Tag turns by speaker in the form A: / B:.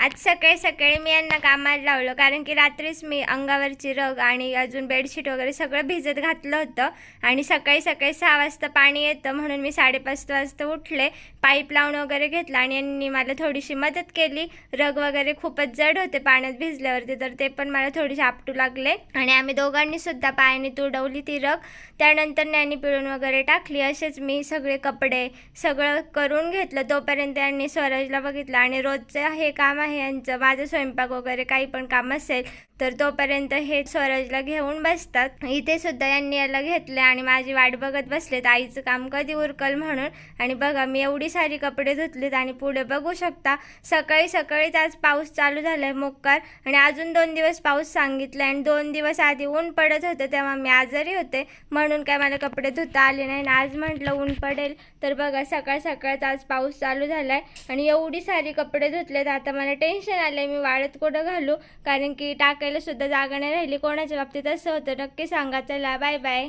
A: आज सकाळी सकाळी मी यांना कामाला लावलं कारण की रात्रीच मी अंगावरची रग आणि अजून बेडशीट वगैरे सगळं भिजत घातलं होतं आणि सकाळी सकाळी सहा वाजता पाणी येतं म्हणून मी साडेपाच वाजता उठले पाईप लावून वगैरे घेतला आणि यांनी मला थोडीशी मदत केली. रग वगैरे खूपच जड होते पाण्यात भिजल्यावरती तर ते पण मला थोडीशी आपटू लागले आणि आम्ही दोघांनी सुद्धा पायाने तुडवली ती रग. त्यानंतर यांनी पिळून वगैरे टाकली. असेच मी सगळे कपडे सगळं करून घेतलं. तोपर्यंत यांनी स्वराजला बघितलं आणि रोजचं हे काम आहे यांचं. माझं स्वयंपाक वगैरे काही पण काम असेल तर तोपर्यंत हे स्वराजला घेऊन बसतात. इथे सुद्धा यांनी याला घेतले आणि माझी वाट बघत बसलेत. आईचं काम कधी उरकल म्हणून? आणि बघा मी एवढी सारी कपडे धुतलीत आणि पुढे बघू शकता सकाळी सकाळीच आज पाऊस चालू झालाय मोक्कार. आणि अजून दोन दिवस पाऊस सांगितला आणि दोन दिवस आधी ऊन पडत होतं तेव्हा मी आजारी होते. म्हणून काय मला कपडे धुता आले नाही आणि आज म्हटलं ऊन पडेल. तर बघा सकाळ सकाळच आज पाऊस चालू झालाय आणि एवढी सारी कपडे धुतलेत. आता मला टेन्शन आलं मी वाळत कुठं घालू? कारण की टाकायला सुद्धा जागा नाही राहिली. कोणाच्या बाबतीत असं होतं? नक्की सांगा. चला बाय बाय